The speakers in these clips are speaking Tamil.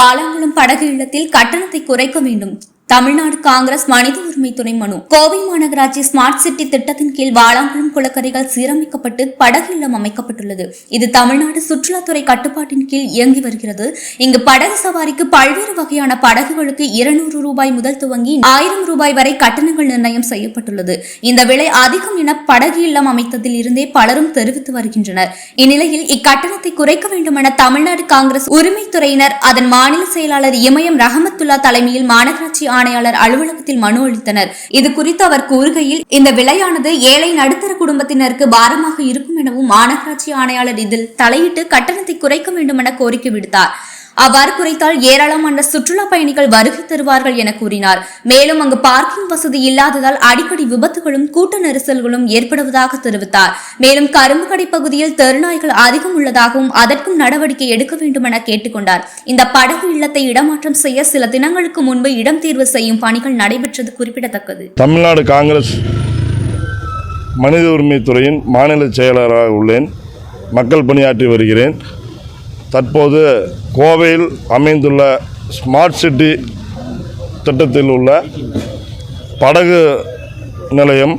வாலாங்குளம் படகு இல்லத்தில் கட்டணத்தை குறைக்க வேண்டும். தமிழ்நாடு காங்கிரஸ் மனித உரிமை துணை மனு. கோவை மாநகராட்சி ஸ்மார்ட் சிட்டி திட்டத்தின் கீழ் வாலாங்குளம் குளக்கரைகள் சீரமைக்கப்பட்டு படகு இல்லம் அமைக்கப்பட்டுள்ளது. இது தமிழ்நாடு சுற்றுலாத்துறை கட்டுப்பாட்டின் கீழ் இயங்கி வருகிறது. இங்கு படகு சவாரிக்கு பல்வேறு வகையான படகுகளுக்கு இருநூறு ரூபாய் முதல் துவங்கி ஆயிரம் ரூபாய் வரை கட்டணங்கள் நிர்ணயம் செய்யப்பட்டுள்ளது. இந்த விலை அதிகம் என படகு இல்லம் அமைத்ததில் இருந்தே பலரும் தெரிவித்து வருகின்றனர். இந்நிலையில் இக்கட்டணத்தை குறைக்க வேண்டும் என தமிழ்நாடு காங்கிரஸ் உரிமைத்துறையினர் அதன் மாநில செயலாளர் இமயம் ரஹமத்துல்லா தலைமையில் மாநகராட்சி ஆணையாளர் அலுவலகத்தில் மனு அளித்தனர். இது குறித்து அவர் கூறுகையில் இந்த விலையானது ஏழை நடுத்தர குடும்பத்தினருக்கு பாரமாக இருக்கும் எனவும் மாநகராட்சி ஆணையாளர் இதில் தலையிட்டு கட்டணத்தை குறைக்க வேண்டும் என கோரிக்கை விடுத்தார். அவ்வாறு குறைத்தால் ஏராளமான சுற்றுலா பயணிகள் வருகை தருவார்கள் என கூறினார். மேலும் அங்கு பார்க்கிங் வசதி இல்லாததால் அடிக்கடி விபத்துகளும் கூட்ட நெரிசல்களும் ஏற்படுவதாக தெரிவித்தார். மேலும் கரும்புக்கடை பகுதியில் தெருநாய்கள் அதிகம் உள்ளதாகவும் அதற்கும் நடவடிக்கை எடுக்க வேண்டும் என கேட்டுக்கொண்டார் இந்த படகு இல்லத்தை இடமாற்றம் செய்ய சில தினங்களுக்கு முன்பு இடம் தேர்வு செய்யும் பணிகள் நடைபெற்றது குறிப்பிடத்தக்கது. தமிழ்நாடு காங்கிரஸ் மனித உரிமைத்துறையின் மாநில செயலராக உள்ளேன். மக்கள் பணியாற்றி வருகிறேன். தற்போது கோவையில் அமைந்துள்ள ஸ்மார்ட் சிட்டி திட்டத்தில் உள்ள படகு நிலையம்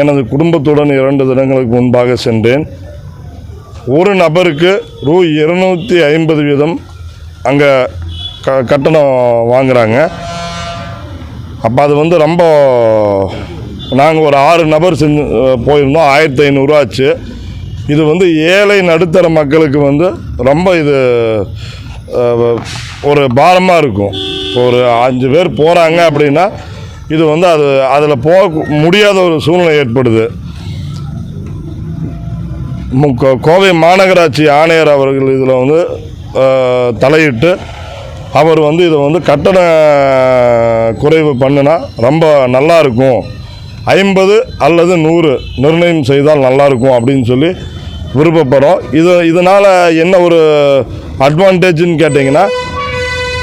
எனது குடும்பத்துடன் இரண்டு தினங்களுக்கு முன்பாக சென்றேன். ஒரு நபருக்கு ரூ. இருநூற்றி ஐம்பது வீதம் அங்கே க கட்டணம் வாங்குகிறாங்க அப்போ அது வந்து ரொம்ப நாங்கள் ஒரு ஆறு நபர் செஞ்சு போயிருந்தோம். ஆயிரத்தி ஐநூறுரூவா ஆச்சு. இது வந்து ஏழை நடுத்தர மக்களுக்கு வந்து ரொம்ப இது ஒரு பாரமாக இருக்கும். இப்போ ஒரு அஞ்சு பேர் போகிறாங்க அப்படின்னா இது வந்து அது அதில் போக முடியாத ஒரு சூழ்நிலை ஏற்படுது. மு- கோவை மாநகராட்சி ஆணையர் அவர்கள் இதில் வந்து தலையிட்டு அவர் வந்து இதை வந்து கட்டண குறைவு பண்ணினா ரொம்ப நல்லா இருக்கும். ஐம்பது அல்லது நூறு நிர்ணயம் செய்தால் நல்லாயிருக்கும் அப்படின்னு சொல்லி விருப்பப்படுறோம். இது இதனால் என்ன ஒரு அட்வான்டேஜ்னு கேட்டிங்கன்னா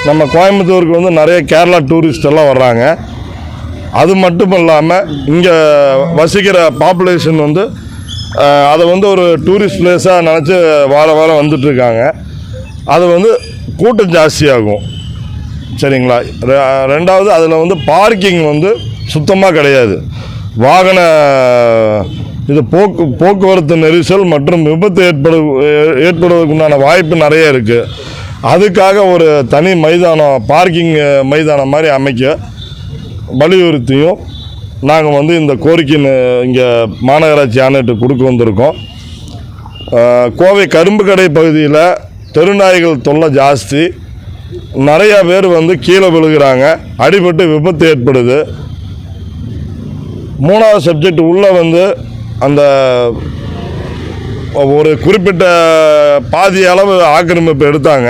நம்ம கோயம்புத்தூருக்கு வந்து நிறைய கேரளா டூரிஸ்ட் எல்லாம் வர்றாங்க. அது மட்டும் இல்லாமல் இங்கே வசிக்கிற பாப்புலேஷன் வந்து அதை வந்து ஒரு டூரிஸ்ட் பிளேஸாக நினச்சி வார வாரம் வந்துட்டுருக்காங்க. அது வந்து கூட்டம் ஜாஸ்தியாகும். சரிங்களா? ரெ- ரெண்டாவது அதில் வந்து பார்க்கிங் வந்து சுத்தமாக கிடையாது. வாகன இது போக்கு போக்குவரத்து நெரிசல் மற்றும் விபத்து ஏற்படு ஏ- ஏற்படுவதற்குண்டான வாய்ப்பு நிறைய இருக்குது அதுக்காக ஒரு தனி மைதானம் பார்க்கிங் மைதானம் மாதிரி அமைக்க வலியுறுத்தியும் நாங்கள் வந்து இந்த கோரிக்கைன்னு இங்கே மாநகராட்சி ஆணையிட்டு கொடுக்க வந்திருக்கோம். கோவை கரும்பு கடை பகுதியில் தெருநாய்கள் தொல்லை ஜாஸ்தி. நிறையா பேர் வந்து கீழே விழுகிறாங்க. அடிபட்டு விபத்து ஏற்படுது. மூணாவது சப்ஜெக்ட் உள்ளே வந்து அந்த ஒரு குறிப்பிட்ட பாதி அளவு ஆக்கிரமிப்பு எடுத்தாங்க.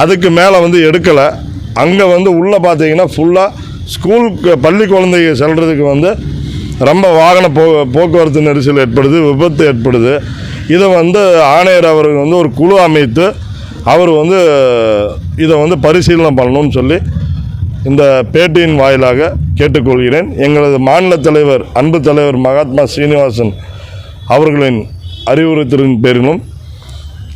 அதுக்கு மேலே வந்து எடுக்கலை. அங்கே வந்து உள்ளே பார்த்தீங்கன்னா ஃபுல்லாக ஸ்கூல் பள்ளி குழந்தைங்க செல்கிறதுக்கு வந்து ரொம்ப வாகன போ போக்குவரத்து நெரிசல் ஏற்படுது விபத்து ஏற்படுது. இதை வந்து ஆணையர் அவர்கள் வந்து ஒரு குழு அமைத்து அவர் வந்து இதை வந்து பரிசீலனை பண்ணணும்னு சொல்லி இந்த பேட்டியின் வாயிலாக கேட்டுக்கொள்கிறேன். எங்களது மாநில தலைவர் அன்பு தலைவர் மகாத்மா சீனிவாசன் அவர்களின் அறிவுறுத்தலின் பேரிலும்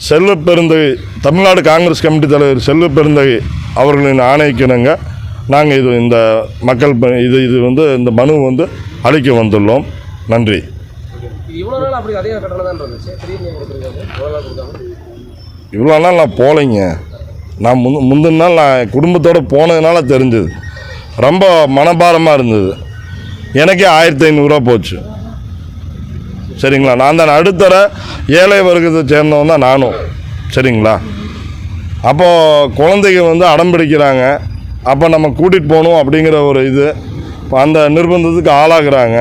செல்வ பெருந்தகை தமிழ்நாடு காங்கிரஸ் கமிட்டி தலைவர் செல்வ பெருந்தகை அவர்களின் ஆணைக்கிணங்க நாங்கள் இது இந்த மக்கள் இது இது வந்து இந்த மனு வந்து அளிக்க வந்துள்ளோம். நன்றி. இவ்வளோ நாள் நான் போகலைங்க நான் முன் முந்தின நாள் நான் குடும்பத்தோடு போனதுனால தெரிஞ்சது. ரொம்ப மனபாரமாக இருந்தது. எனக்கே ஆயிரத்தி ஐநூறுரூவா போச்சு. சரிங்களா? நான் தான் அடுத்தர ஏழை வர்க்கத்தை சேர்ந்தவன் தான் நானும். சரிங்களா? அப்போது குழந்தைங்க வந்து அடம் பிடிக்கிறாங்க. அப்போ நம்ம கூட்டிகிட்டு போகணும் அப்படிங்கிற ஒரு இது. அந்த நிர்பந்தத்துக்கு ஆளாகிறாங்க.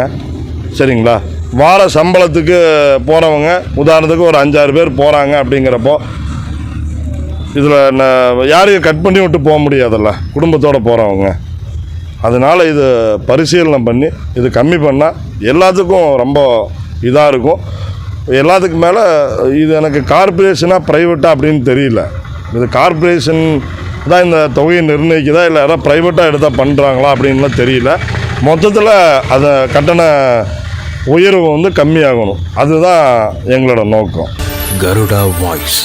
சரிங்களா? வார சம்பளத்துக்கு போகிறவங்க உதாரணத்துக்கு ஒரு அஞ்சாறு பேர் போகிறாங்க அப்படிங்கிறப்போ இதில் நான் யாரையும் கட் பண்ணி விட்டு போக முடியாதுல்ல. குடும்பத்தோடு போகிறவங்க அதனால் இது பரிசீலனை பண்ணி இது கம்மி பண்ணால் எல்லாத்துக்கும் ரொம்ப இதாக இருக்கும். எல்லாத்துக்கு மேலே இது எனக்கு கார்பரேஷனாக ப்ரைவேட்டாக அப்படின்னு தெரியல. இது கார்ப்பரேஷன் தான் இந்த தொகையை நிர்ணயிக்குதா இல்லை யாராவது ப்ரைவேட்டாக எடுத்தால் பண்ணுறாங்களா அப்படின்லாம் தெரியல. மொத்தத்தில் அதை கட்டண உயர்வு வந்து கம்மியாகணும். அதுதான் எங்களோட நோக்கம். கருடா வாய்ஸ்.